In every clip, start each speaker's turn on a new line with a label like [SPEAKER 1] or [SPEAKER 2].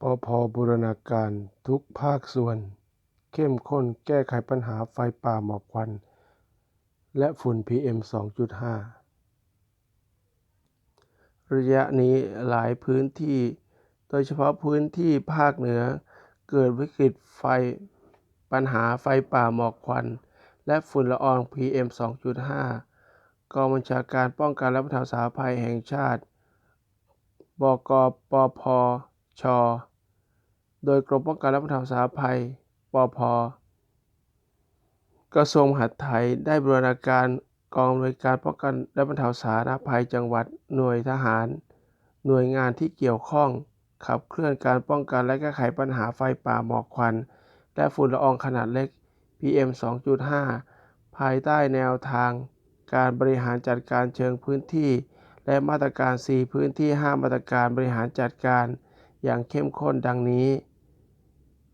[SPEAKER 1] ปพบูรณาการทุกภาคส่วน เข้มข้นแก้ไขปัญหาไฟป่าหมอกควัน และฝุ่น PM 2.5 ระยะนี้หลายพื้นที่ โดยเฉพาะพื้นที่ภาคเหนือ เกิดวิกฤตไฟปัญหาไฟป่าหมอกควัน และฝุ่นละออง PM 2.5 กองบัญชาการป้องกันและบรรเทาสาธารณภัยแห่งชาติ บกปพ ช โดยกรมป้องกันและบรรเทาสาธารณภัย ปพ กระทรวงมหาดไทยได้บูรณาการกองอำนวยการป้องกันและบรรเทาสาธารณภัยจังหวัด หน่วยทหาร หน่วยงานที่เกี่ยวข้อง ขับเคลื่อนการป้องกันและแก้ไขปัญหาไฟป่าหมอกควัน และฝุ่นละอองขนาดเล็ก PM 2.5 ภายใต้แนวทาง การบริหารจัดการเชิงพื้นที่ และมาตรการ 4 พื้นที่ 5 มาตรการบริหารจัดการ อย่างเข้มข้นดังนี้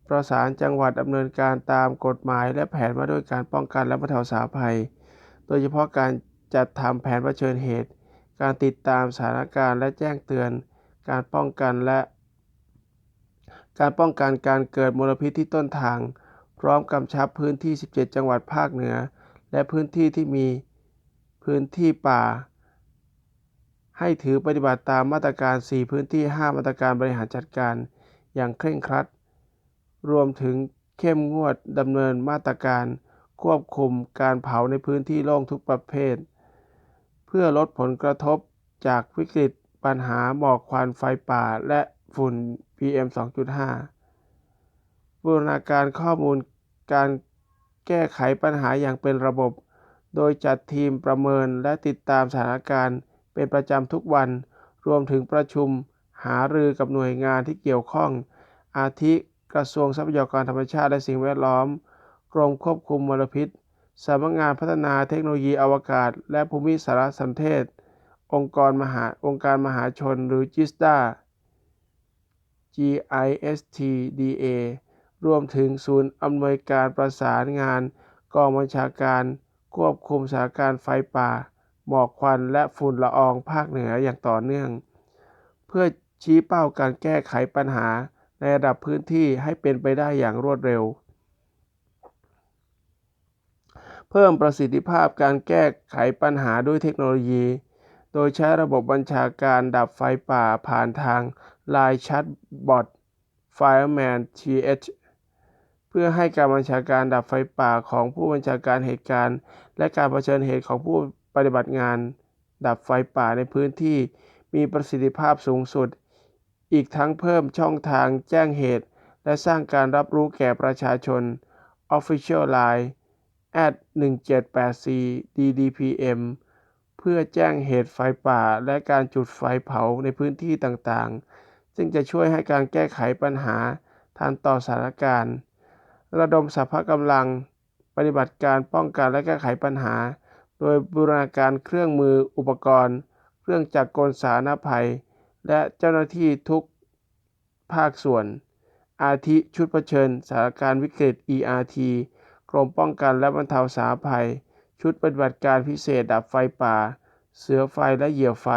[SPEAKER 1] ประสานจังหวัดดำเนินการตามกฎหมายและแผนว่าด้วยการป้องกันและบรรเทาสาธารณภัย โดยเฉพาะการจัดทำแผนเผชิญเหตุ การติดตามสถานการณ์และแจ้งเตือน การป้องกันและ การป้องกันการเกิดมลพิษที่ต้นทาง พร้อมกำชับพื้นที่ 17 จังหวัดภาคเหนือ และพื้นที่ที่มีพื้นที่ป่า ให้ถือปฏิบัติตามมาตรการ 4 พื้นที่ 5 มาตรการบริหารจัดการ อย่างเคร่งครัด รวมถึงเข้มงวดดำเนินมาตรการควบคุมการเผาในพื้นที่โล่งทุกประเภท เพื่อลดผลกระทบจากวิกฤตปัญหาหมอกควันไฟป่าและฝุ่น PM 2.5 บูรณาการข้อมูลการแก้ไขปัญหาอย่างเป็นระบบ โดยจัดทีมประเมินและติดตามสถานการณ์ เป็นประจำทุกวัน รวมถึงประชุมหารือกับหน่วยงานที่เกี่ยวข้อง อาทิกระทรวงทรัพยากรธรรมชาติและสิ่งแวดล้อม กรมควบคุมมลพิษสำนักงานพัฒนาเทคโนโลยีอวกาศ และภูมิสารสนเทศ องค์กรมหาองค์การมหาชนหรือจิสตา GISTDA รวมถึงศูนย์อำนวยการประสานงาน กองบัญชาการ ควบคุมสถานการณ์ไฟป่า หมอกควันและฝุ่นละอองภาคเหนืออย่างต่อเนื่อง เพื่อชี้เป้าการแก้ไขปัญหาในระดับพื้นที่ให้เป็นไปได้อย่างรวดเร็ว เพิ่มประสิทธิภาพการแก้ไขปัญหาด้วยเทคโนโลยี โดยใช้ระบบบัญชาการดับไฟป่าผ่านทาง Line Chat Bot Fireman TH เพื่อให้การบัญชาการดับไฟป่าของผู้บัญชาการเหตุการณ์ และการเผชิญเหตุของผู้ ปฏิบัติงาน ดับไฟป่าในพื้นที่มีประสิทธิภาพสูงสุด อีกทั้งเพิ่มช่องทางแจ้งเหตุ และสร้างการรับรู้แก่ประชาชน Official Line at 1784 ddpm เพื่อแจ้งเหตุไฟป่าและการจุดไฟเผาในพื้นที่ต่างๆ ซึ่งจะช่วยให้การแก้ไขปัญหาทันต่อสถานการณ์ ระดมสรรพกำลัง ปฏิบัติการป้องกันและแก้ไขปัญหา โดยบูรณาการเครื่องมืออุปกรณ์ เครื่องจักรกลสาธารณภัย และเจ้าหน้าที่ทุกภาคส่วน อาทิชุดเผชิญสถานการณ์วิกฤต ERT กรมป้องกันและบรรเทาสาธารณภัย ชุดปฏิบัติการพิเศษดับไฟป่า เสือไฟและเหยี่ยวไฟ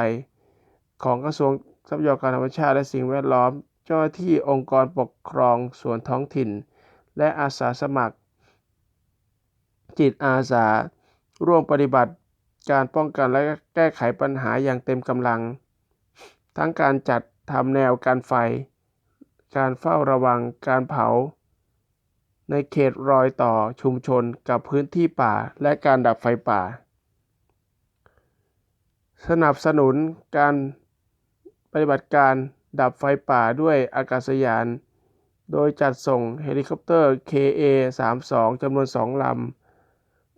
[SPEAKER 1] ของกระทรวงทรัพยากรธรรมชาติและสิ่งแวดล้อม เจ้าหน้าที่องค์กรปกครองส่วนท้องถิ่น และอาสาสมัคร จิตอาสา ร่วมปฏิบัติการป้องกันและแก้ไขปัญหาอย่างเต็มกำลัง ทั้งการจัดทำแนวกันไฟ การเฝ้าระวังการเผา ในเขตรอยต่อชุมชนกับพื้นที่ป่าและการดับไฟป่า สนับสนุนการปฏิบัติการดับไฟป่าด้วยอากาศยาน โดยจัดส่งเฮลิคอปเตอร์ KA-32 จำนวนสองลำ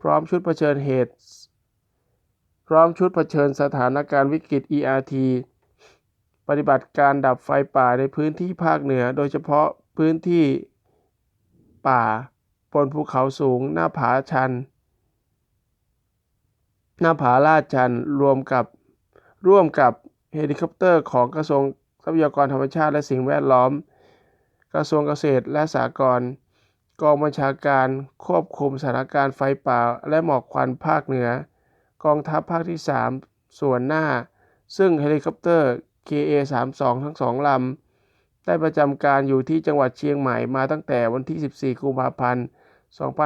[SPEAKER 1] พร้อมชุดเผชิญเหตุ พร้อมชุดเผชิญสถานการณ์วิกฤต ERT ปฏิบัติการดับไฟป่าในพื้นที่ภาคเหนือ โดยเฉพาะพื้นที่ป่าบนภูเขาสูงหน้าผาชัน หน้าผาลาดชันรวมกับร่วมกับเฮลิคอปเตอร์ของกระทรวงทรัพยากรธรรมชาติและสิ่งแวดล้อม กระทรวงเกษตรและสหกรณ์ กองบัญชาการควบคุมสถานการณ์ไฟป่าและหมอกควันภาคเหนือ กองทัพภาคที่ 3 ส่วนหน้า ซึ่งเฮลิคอปเตอร์ KA-32 ทั้งสองลำ ได้ประจำการอยู่ที่จังหวัดเชียงใหม่มาตั้งแต่วันที่ 14 กุมภาพันธ์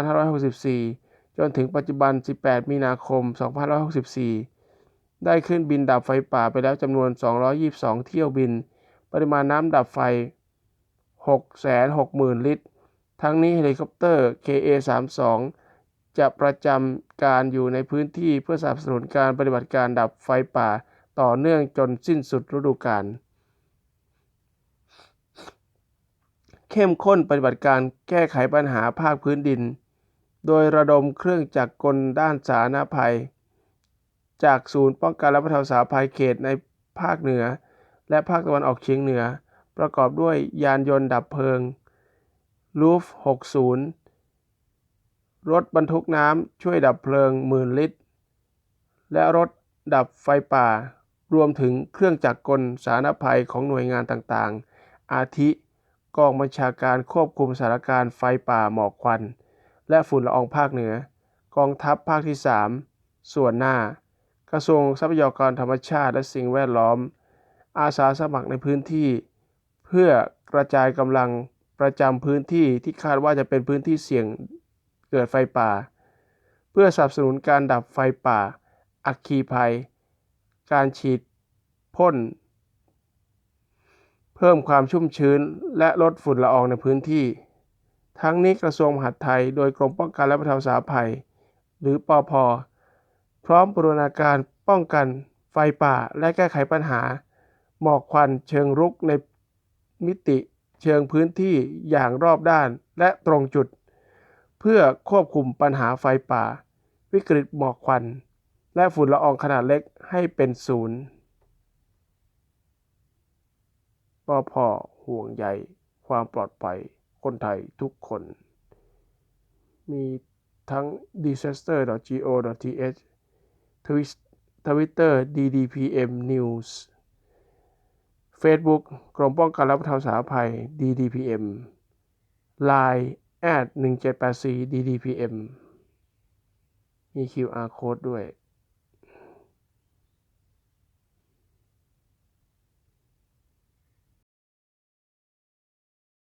[SPEAKER 1] 2564 จนถึงปัจจุบัน 18 มีนาคม 2564 ได้ขึ้นบินดับไฟป่าไปแล้วจำนวน 222 เที่ยวบิน ปริมาณน้ำดับไฟ 660,000 ลิตร ทั้งนี้เฮลิคอปเตอร์ KA-32 จะประจำการอยู่ในพื้นที่เพื่อสนับสนุนการปฏิบัติการดับไฟป่าต่อเนื่องจนสิ้นสุดฤดูกาล เข้มข้นปฏิบัติการแก้ไขปัญหาภาคพื้นดิน โดยระดมเครื่องจักรกลด้านสาธารณภัย จากศูนย์ป้องกันและบรรเทาสาธารณภัยเขตในภาคเหนือ และภาคตะวันออกเฉียงเหนือ ประกอบด้วยยานยนต์ดับเพลิง ลูฟ60 รถบรรทุกน้ำช่วยดับเพลิงหมื่นลิตร และรถดับไฟป่า รวมถึงเครื่องจักรกลสารภัยของหน่วยงานต่างๆ อาทิ กองบัญชาการควบคุมสถานการณ์ไฟป่าหมอกควัน และฝุ่นละอองภาคเหนือ กองทัพภาคที่ 3 ส่วนหน้า กระทรวงทรัพยากรธรรมชาติและสิ่งแวดล้อม อาสาสมัครในพื้นที่ เพื่อกระจายกำลัง ประจำพื้นที่ที่คาดว่าจะเป็นพื้นที่เสี่ยงเกิดไฟป่า เพื่อสนับสนุนการดับไฟป่า อัคคีภัย การฉีดพ่น เพิ่มความชุ่มชื้นและลดฝุ่นละอองในพื้นที่ ทั้งนี้กระทรวงมหาดไทย โดยกรมป้องกันและบรรเทาสาธารณภัย หรือปอพพร้อมบูรณาการป้องกันไฟป่าและแก้ไขปัญหา หมอกควันเชิงรุกในมิติ เชิงพื้นที่อย่างรอบด้านและตรงจุด เพื่อควบคุมปัญหาไฟป่า วิกฤตหมอกควัน และฝุ่นละอองขนาดเล็กให้เป็นศูนย์ปอพอห่วงใยความปลอดภัยคนไทยทุกคน มีทั้ง disaster.go.th Twitter DDPM News Facebook กรมป้องกันและบรรเทาสาธารณภัย DDPM Line แอด1784 DDPM มี QR code ด้วย